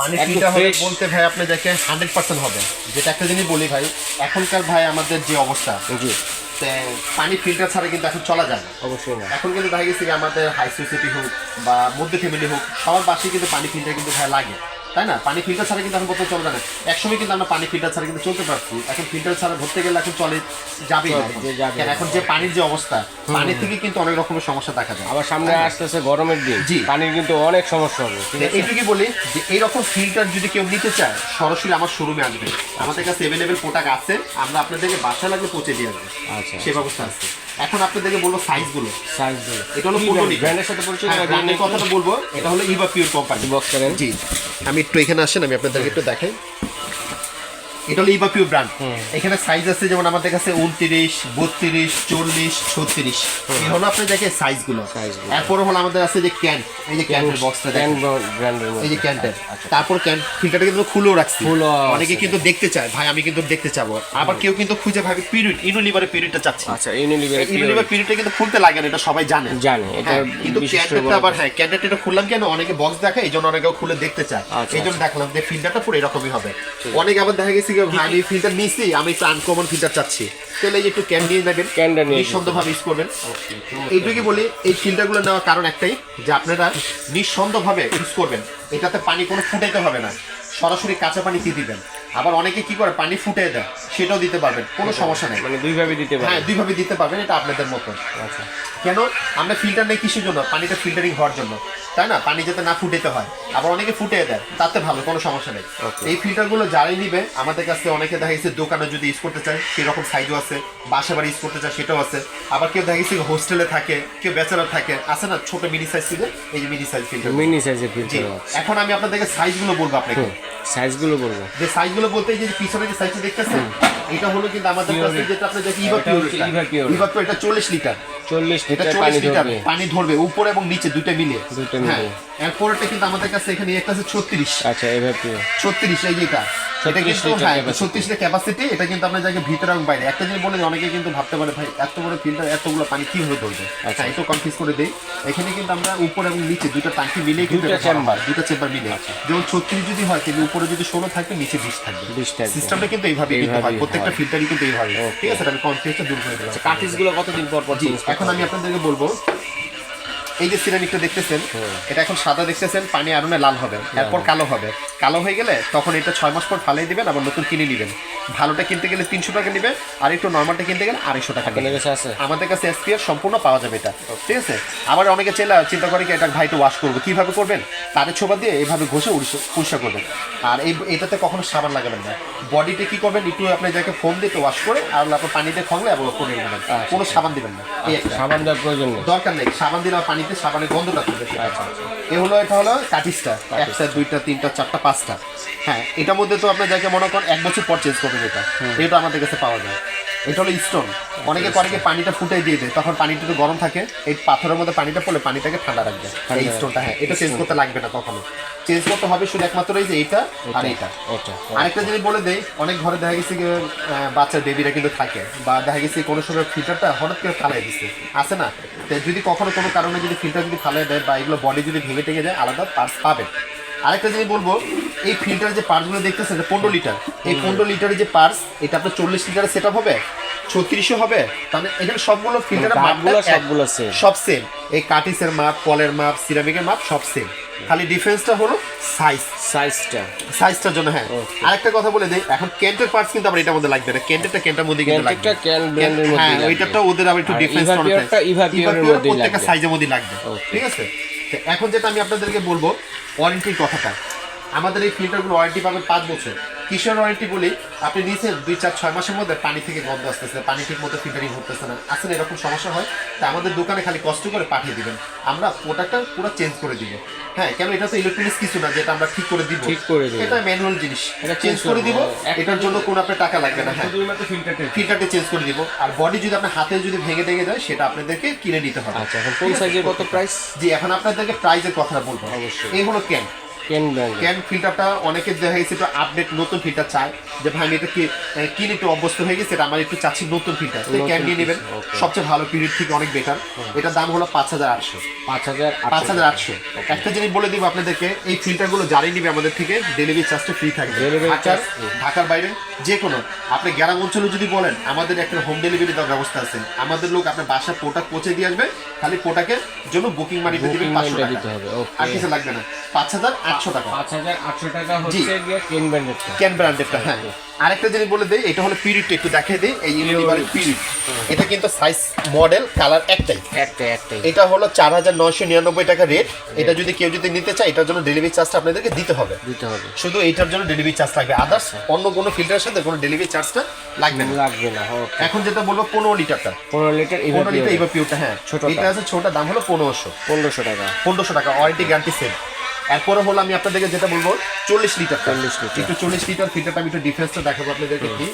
পানি ফিল্টার হবে বলতে ভাই আপনি দেখেন হান্ড্রেড পার্সেন্ট হবে। যেটা একটা জিনিস বলি ভাই এখনকার ভাই আমাদের যে অবস্থা জি পানি ফিল্টার ছাড়া কিন্তু এখন চলা যায় না। অবশ্যই না। এখন কিন্তু দেখা গেছে আমাদের হাই সোসাইটি হোক বা মধ্য ফ্যামিলি হোক সবার বাসায় কিন্তু পানি ফিল্টার কিন্তু ভাই লাগে। তাই না? পানি ফিল্টার ছাড়া কিন্তু এখন বর্তমানে চলে না। একসময় কিন্তু আমরা পানি ফিল্টার ছাড়া কিন্তু চলতে পারছি। এখন ফিল্টার ছাড়া ধরতে গেলে এখন চলে যাবে এখন যে পানির যে অবস্থা পানি থেকে কিন্তু অনেক রকমের সমস্যা দেখা যায়। আবার সামনে আসতেছে গরমের দিন। জি। পানির কিন্তু অনেক সমস্যা হবে এইটুকুই বলি যে এইরকম ফিল্টার যদি কেউ নিতে চায় সরাসরি আমার শোরুমে আসবে। আমাদের কাছে অ্যাভেলেবেল প্রোডাক্ট আছে। আমরা আপনাদেরকে বাসা লাগলে পৌঁছে দিয়ে আসব। আচ্ছা সে ব্যবস্থা আছে। এখন আপনাদেরকে বলব সাইজগুলো সাইজগুলো। এটা হলো? লিটার। ব্র্যান্ডের সাথে পরিচয় ব্র্যান্ডের কথাটা বলব এটা হলো ইভা পিওর কোম্পানি বক্স করেন। জি। আমি একটু এখানে আসেন আমি আপনাদেরকে একটু দেখাই। এটা হলো ইভা পিওর ব্র্যান্ড এখানে সাইজ আছে যেমন আমাদের কাছে উনত্রিশ বত্রিশ চল্লিশ ছত্রিশ। এই হলো আপনার দেখে সাইজগুলো। এরপরে হলো আমাদের আছে যে ক্যান এই যে ক্যানের বক্সটা ক্যান এই যে ক্যানটা তারপর ক্যান ফিল্টারটা কিন্তু খুলেও রাখছি। অনেকে কিন্তু দেখতে চায় ভাই আমি কিন্তু দেখতে চাবো। আবার কেউ কিন্তু খুঁজে ভাবে পিরিয়ড ইনুলিভারের পিরিয়ডটা চাচ্ছে। আচ্ছা ইউনিলিভার ইনুলিভার পিরিয়ডটা কিন্তু খুলতে লাগে না এটা সবাই জানে। জানে এটা হ্যাঁ, কিন্তু ক্যান্ডেটটা আবার হ্যাঁ ক্যান্ডেটটা খুললাম কেন? অনেকে বক্স দেখে এই জন্য অনেকে খুলে দেখতে চায়। আচ্ছা, এই জন্য দেখলাম যে ফিল্টারটা পুরো এরকমই হবে। অনেকে আবার দেখা গেছে আমি ফিল্টার নিছি আমি একটু আনকমন ফিল্টার চাচ্ছি। তাহলে একটু ক্যান নিয়ে নেবেন ক্যানটা নিয়ে নিঃসন্দেহভাবে ইউজ করবেন। এইটুকুই বলি এই ফিল্টারগুলো নেওয়ার কারণ একটাই যে আপনারা নিঃসন্দেহভাবে ইউজ করবেন। এটাতে পানি কোনো ফুটাইতে হবে না। সরাসরি কাঁচা পানি দিয়ে দিবেন? আবার অনেকে কি করে পানি ফুটে দেয় সেটাও দিতে পারবেন কোনো সমস্যা নেই। মানে দুইভাবে দিতে হ্যাঁ পারে দুইভাবে দিতে পারবেন এটা আপনাদের মতো। আচ্ছা। কেন? আমরা ফিল্টার নেই কিসের জন্য? পানিটা ফিল্টারিং হওয়ার জন্য। তাই না? পানি যাতে না ফুটেতে হয়। আবার অনেকে ফুটে দেয়। তাতে ভালো কোনো সমস্যা নেই। Okay. এই ফিল্টারগুলো যারাই নিবে আমাদের কাছে অনেকে দেখা গেছে দোকানে যদি ইউজ করতে চায় সেরকম সাইজও আছে। বাসা বাড়ি ইউজ করতে চায় সেটাও আছে। আবার কেউ দেখা গেছে হোস্টেলে থাকে কেউ ব্যাচেলার থাকে। আছে না ছোট মিনি সাইজ ছিল? এই যে মিনি সাইজ ফিল্টার মিনি সাইজের ফিল্টার এখন আমি আপনাদেরকে সাইজগুলো বলব আপনাকে। সাইজগুলো বলব। যে সাইজগুলো বলতে এই যে পিছনে যে সাইজটা দেখতেছেন এটা হলো কিন্তু আমাদের কাছে যেটা আপনার দেখি ইভা পিওর। ইভা পিওর এটা চল্লিশ লিটার চল্লিশ লিটার পানি ধরবে। পানি ধরবে উপরে এবং নিচে দুটো মিলে। দুটো হ্যাঁ মিলে। এরপরটা কিন্তু আমাদের কাছে এখানে একটা আছে ছত্রিশ। আচ্ছা এভাবে। ছত্রিশ এই যেটা 36 কিন্তু হ্যাঁ ক্যাপাসিটি এটা কিন্তু আপনার জায়গায় ভিতরে এবং বাইরে। একটা জিনিস বলে অনেকে কিন্তু ভাবতে পারে ভাই এত বড় ফিল্টার এতগুলো পানি কীভাবে ধরবে? আচ্ছা। হ্যাঁ একটু কনফিউজ করে দেই। এখানে কিন্তু আমরা উপরে এবং নিচে দুটো টাঙ্কি মিলে কিন্তু হয়। chamber। দুটো চেম্বার মিলে যেমন ছত্রিশ যদি হয় তাহলে উপরে যদি ষোলো থাকবে নিচে বিশ থাকবে। 20 থাকবে। সিস্টেমটা কিন্তু এইভাবে কিন্তু হয়। প্রত্যেকটা হয়। ফিল্টারই কিন্তু এইভাবে। ঠিক আছে আমি কনফিউজটা দূর করে দিলাম। কার্টিজগুলো কতদিন পর পর এখন আমি আপনাদেরকে বলব এই যে সিরামিকটা দেখতেছেন এটা এখন সাদা দেখতেছেন পানি আরনে লাল হবে এরপর কালো হবে। কালো হয়ে গেলে তখন এটা ছয় মাস পর ফালিয়ে দিবেন আবার নতুন কিনে নেবেন। ভালোটা কিনতে গেলে তিনশো টাকা নেবে আর একটু নর্মালটা কিনতে গেলে আড়াইশো টাকা নেবে। আছে? আমাদের কাছে এসপিএফ সম্পূর্ণ পাওয়া যাবে এটা। ঠিক আছে? আবার অনেকে চেলা চিন্তা করে কি এটা ভাইটা ওয়াশ করব কীভাবে করবেন? তারে ছোবা দিয়ে এইভাবে ঘষে পরিষ্কার করবেন। আর এই এটাতে কখনো সাবান লাগাবেন না। বডিতে কি করবেন? একটু আপনি যাকে ফোম দিয়ে ওয়াশ করে আর আপনার পানিতে খংলে আবার করে নেবেন। কোনো সাবান দিবেন না। সাবান দেওয়ার প্রয়োজন নেই। দরকার নেই। সাবান দিলে পানিতে সাবানের গন্ধটা থাকবে আচ্ছা আচ্ছা। এ হলো এটা হলো কাটিসটা একটা দুইটা তিনটা চারটা পাঁচটা। হ্যাঁ এটার মধ্যে তো আপনার যাকে মনে করেন এক বছর পর চেঞ্জ করবেন এটা। এটা আমাদের কাছে পাওয়া যায়। এটা হলো স্টোন অনেকে অনেকে পানিটা ফুটে দিয়ে দেয়। তখন পানিটা তো গরম থাকে এই পাথরের মধ্যে পানিটা পড়লে পানিটাকে ঠান্ডা রাখবে। এই স্টোনটা হ্যাঁ এটা চেঞ্জ করতে লাগবে না কখনো। চেঞ্জ করতে হবে শুধু একমাত্র এই যে এটা আর এটা আরেকটা জিনিস বলে দেই অনেক ঘরে দেখা গেছে বাচ্চার বেবিরা কিন্তু থাকে বা দেখা গেছে কোনো সময় ফিল্টারটা হঠাৎ করে ফালাই দিচ্ছে আছে না? যদি কখনো কোনো কারণে যদি ফিল্টার যদি ফালাই দেয় বা এগুলো বডি যদি ভেঙে টেঙে যায় আলাদা পার্টস পাবেন। আরেকটা জিনিস বলব এই ফিল্টার যে পার্টসগুলো দেখতেছেন পনেরো লিটার এই পনেরো লিটারের যে পার্টস এটা আপনার চল্লিশ লিটারের সেট হবে ছত্রিশও হবে তাহলে এখানে সবগুলো ফিল্টারের মাপগুলো সবগুলো। সব সেম এই কাটিসের মাপ কলের মাপ সিরামিকের মাপ সব সেম খালি ডিফারেন্সটা হলো সাইজ সাইজটা সাইজটার জন্য হ্যাঁ। আরেকটা কথা বলে দেই এখন কেন্টের পার্টস কিন্তু আবার এটার মধ্যে লাগবে না। কেন্টেরটা কেন্টের মধ্যে কিন্তু লাগবে। মধ্যে হ্যাঁ ওইটারটা ওদের আবার একটু ডিফারেন্স Pure-টা Eva Pure-এর মধ্যেই প্রত্যেকটা লাগবে। সাইজের মধ্যে লাগবে। ঠিক আছে? এখন যেটা আমি আপনাদেরকে বলব ওয়ারেন্টির কথাটা। আমাদের এই ফিল্টারগুলো ওয়ারেন্টি পাবেন পাঁচ বছর। কিসের ওয়ারেন্টি বলি? আপনি নিয়েছেন দুই চার ছয় মাসের মধ্যে পানি থেকে গন্ধ আসতেছে পানি ঠিক মতো ফিল্টারিং হতেছে না। আসলে এরকম সমস্যা হয় তা আমাদের দোকানে খালি কষ্ট করে পাঠিয়ে দিবেন। আমরা প্রোডাক্টটা পুরো চেঞ্জ করে দিব। হ্যাঁ কেন এটা তো ইলেকট্রনিক্স কিছু না যেটা আমরা ঠিক করে দিব। ঠিক করে দিব। এটা ম্যানুয়াল জিনিস। এটা চেঞ্জ করে দিব। এটার জন্য কোনো আপনার টাকা লাগবে না হ্যাঁ। ফিল্টারটা ফিল্টারটা চেঞ্জ করে দিব। আর বডি যদি আপনার হাতে যদি ভেঙে টেঙে যায় সেটা আপনাদেরকে কিনে নিতে হবে। আচ্ছা এখন কোন সাইজের কত প্রাইস জি এখন আপনাদেরকে প্রাইজের কথাটা বলব। অবশ্যই। এই হলো ক্যান ক্যান ফিল্টারটা অনেকে দেখা গেছে একটু আপডেট নতুন ফিল্টার চায়। যে ভাই এটা কি কিনে একটু অভ্যস্ত হয়ে গেছে এটা আমার একটু চাচ্ছি নতুন ফিল্টার নতুন ক্যান নিয়ে নেবেন। সবচেয়ে ভালো পিরিয়ড থেকে অনেক বেটার এটার দাম হলো পাঁচ হাজার আটশো। পাঁচ হাজার পাঁচ হাজার আটশো। একটা জিনিস বলে দিব আপনাদেরকে এই ফিল্টারগুলো যারাই নিবে আমাদের থেকে ডেলিভারি চার্জটা ফ্রি থাকবে। ঢাকার ঢাকার বাইরে যে কোনো আপনি গ্রাম অঞ্চলে যদি বলেন আমাদের একটা হোম ডেলিভারি দেওয়ার ব্যবস্থা আছে। আমাদের লোক আপনার বাসায় প্রোডাক্ট পৌঁছে দিয়ে আসবে খালি প্রোডাক্টের জন্য বুকিং মানিতে দিবেন পাঁচশো টাকা। আর কিছু লাগবে না। পাঁচ হাজার আটশো টাকা। পাঁচ হাজার আটশো টাকা হচ্ছে কেন ব্র্যান্ডেরটা ক্যান ব্র্যান্ডেরটা হ্যাঁ। আরেকটা জিনিস বলে দেই এটা হলো পিরিয়ডটা একটু দেখিয়ে দিই এই ইউনিভার্সাল পিরিয়ড এটা কিন্তু সাইজ মডেল কালার একটাই। একটাই একটাই। এটা হলো চার হাজার নয়শো নিরানব্বই টাকা রেট এটা যদি কেউ যদি নিতে চায় এটার জন্য ডেলিভারি চার্জটা আপনাদেরকে দিতে হবে। দিতে হবে। শুধু এইটার জন্য ডেলিভারি চার্জ লাগবে। আদার্স অন্য কোনো ফিল্টারের সাথে কোনো ডেলিভারি চার্জটা লাগবে না। লাগবে না এখন যেটা বলব পনেরো লিটারটা পনেরো লিটার পনেরো লিটার এবার পিওরটা হ্যাঁ। ছোটটা। এটা আছে ছোটটা দাম হলো পনেরোশো। পনেরোশো টাকা। পনেরোশো টাকা ওয়ারেন্টি গ্যারান্টি সেম এরপরে হলো আমি আপনাদেরকে যেটা বলব চল্লিশ লিটার 40 লিটার। একটু চল্লিশ লিটার ফিল্টারটা আমি একটু ডিফারেন্সটা দেখাবো আপনাদেরকে কি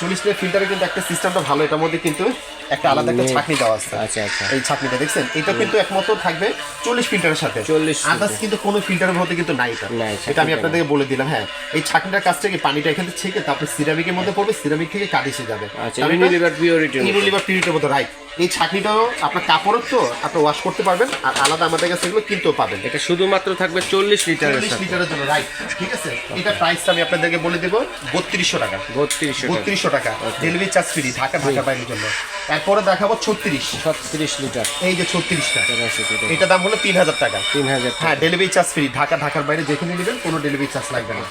চল্লিশ লিটার ফিল্টারে কিন্তু একটা সিস্টেমটা ভালো এটার মধ্যে কিন্তু একটা আলাদা একটা ছাকনি দেওয়া আছে। আচ্ছা আচ্ছা। এই ছাকনিটা দেখছেন? এটা কিন্তু একমাত্র থাকবে চল্লিশ ফিল্টারের সাথে। 40 আদার্স কিন্তু কোনো ফিল্টারের মধ্যে কিন্তু নাই এটা। এটা আমি আপনাদেরকে বলে দিলাম হ্যাঁ। এই ছাকনিটার কাছ থেকে পানিটা এখান ছেঁকে তারপরে সিরামিকের মধ্যে পড়বে সিরামিক থেকে কাদিসে যাবে। আচ্ছা ইউনিলিভার পিওরিটি ইউনিলিভার মতো রাইট এই ছাকনিটাও আপনার কাপড়ের তো আপনি ওয়াশ করতে পারবেন আর আলাদা আমাদের কাছে এগুলো কিনতেও পাবেন। এটা শুধুমাত্র থাকবে চল্লিশ লিটারের চল্লিশ লিটারের জন্য রাইট ঠিক আছে? এটা প্রাইসটা আমি আপনাদেরকে বলে দেবো বত্রিশশো টাকা। বত্রিশশো টাকা। বত্রিশশো টাকা। Delivery charge free Dhaka Dhaka বাইরের জন্য। এরপরে দেখাবো ছত্রিশ। ছত্রিশ লিটার। এই যে ছত্রিশটা। তেরাশি এটা দাম হলো তিন হাজার টাকা। তিন হাজার হ্যাঁ ডেলিভারি চার্জ ফ্রি ঢাকা ঢাকার বাইরে যেখানে নেবেন কোনো ডেলিভারি চার্জ লাগবে না।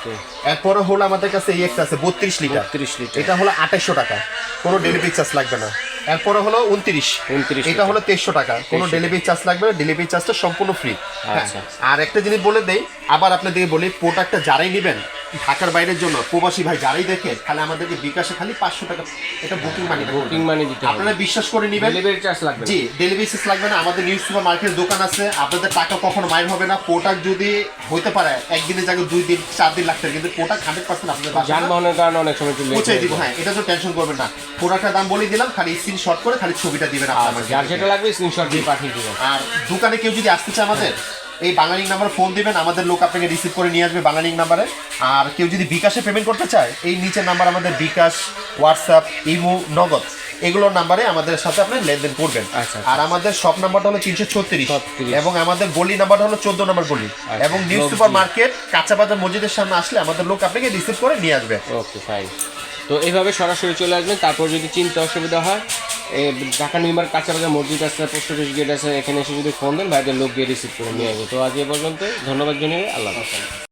এরপরে হলো আমাদের কাছে এই একটা আছে বত্রিশ লিটার। বত্রিশ লিটার। এটা হলো আঠাইশশো টাকা। কোনো ডেলিভারি চার্জ লাগবে না। এরপরে হলো উনত্রিশ। 29 এটা হলো তেইশশো টাকা। কোনো ডেলিভারি চার্জ লাগবে না ডেলিভারি চার্জটা সম্পূর্ণ ফ্রি আচ্ছা। আর একটা জিনিস বলে দেই আবার আপনাদেরকে বলি প্রোডাক্টটা যারাই নেবেন ঢাকার বাইরের জন্য প্রবাসী ভাই যারাই দেখেন তাহলে আমাদেরকে বিকাশে খালি পাঁচশো টাকা এটা বুকিং মানি বুকিং মানি দিতে আপনারা বিশ্বাস করে নেবেন ডেলিভারি চার্জ লাগবে জি ডেলিভারি চার্জ লাগবে না। আমাদের নিউজ সুপার মার্কেটের দোকান আছে আপনাদের টাকা কখনো মাইর হবে না। প্রোডাক্ট যদি হইতে পারে একদিনের জায়গায় দুই দিন চার দিন লাগতে কিন্তু প্রোডাক্ট হান্ড্রেড পার্সেন্ট আপনাদের যানবাহনের কারণে অনেক সময় পৌঁছে দিব হ্যাঁ এটা তো টেনশন করবেন না। প্রোডাক্টের দাম বলে দিলাম খালি স্ক্রিন শট করে খালি ছবিটা দিবেন আপনার যার যেটা লাগবে স্ক্রিনশট দিয়ে পাঠিয়ে দিবেন। আর দোকানে কেউ যদি আসতে চায় আমাদের এই বাংলালিং নাম্বার ফোন দিবেন আমাদের লোক আপনাকে রিসিভ করে নিয়ে আসবে বাংলালিং নাম্বারে আর কেউ যদি বিকাশে পেমেন্ট করতে চায় এই নিচের নাম্বার আমাদের বিকাশ হোয়াটসঅ্যাপ ইমো নগদ এগুলোর নাম্বারে আমাদের সাথে আপনি লেনদেন করবেন। আচ্ছা, আর আমাদের শপ নাম্বারটা হলো তিনশো ছত্রিশ। 36 এবং আমাদের গলি নাম্বারটা হলো চোদ্দ নম্বর গলি। এবং নিউজ সুপার মার্কেট কাঁচা বাজার মসজিদের সামনে আসলে আমাদের লোক আপনাকে রিসিভ করে নিয়ে আসবে। ওকে ফাইন তো এইভাবে সরাসরি চলে আসবেন তারপর যদি চিন্তা অসুবিধা হয় ঢাকা নিউমার কাছাকাছি মসজিদ আছে পোস্ট অফিস গেট আছে, এখানে এসে যদি ফোন দেন, ভাইদের লোক গিয়ে রিসিভ করে নিয়ে আসবে। তো আজ এ পর্যন্ত ধন্যবাদ জানিয়ে আল্লাহ